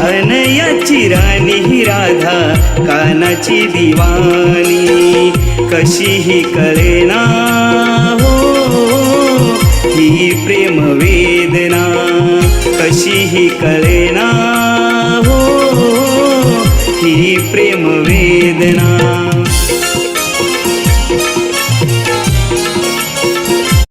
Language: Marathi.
अनयाची राणी ही राधा कानाची दिवाणी. कशीही करेना हो ही प्रेम वेदना. कशीही करेना हो ही प्रेम वेदना.